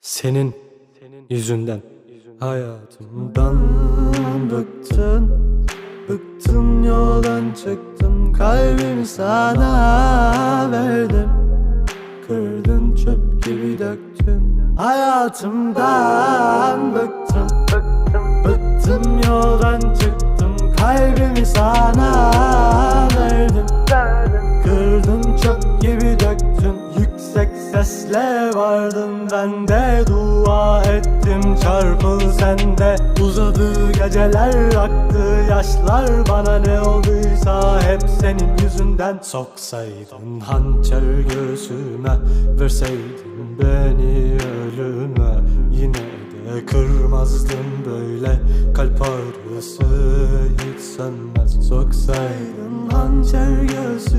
Senin yüzünden. Hayatımdan bıktın Bıktım yoldan çıktım kalbimi sana verdim Kırdın çöp gibi döktün. Hayatımdan bıktım Bıktım, bıktım yoldan çıktım Kalbimi sana verdim Kırdın çöp gibi döktün. Yüksek sesle vardım ben de Dua ettim çarpıl sende. Uzadı geceler aktı yaşlar Bana ne olduysa hep senin yüzünden. Soksaydın hançer göğsüme Verseydin beni ölüme. Yine de kırmazdım böyle Kalp ağrısı hiç sönmez. Soksaydın hançer göğsüme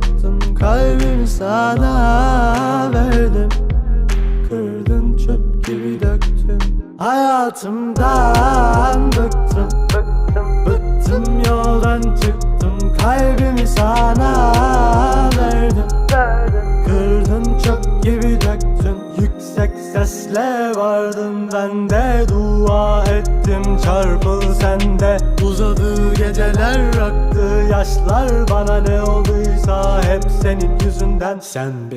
çıktım Kalbimi sana verdim. Kırdın çöp gibi döktün. Hayatımdan bıktım Bıktım yoldan çıktım Kalbimi sana verdim. Kırdın çöp gibi döktün. Yüksek sesle vardım ben de. Dua ettim çarpıl sende. Uzadı geceler aktı yaşlar. Bana ne hep senin yüzünden Sen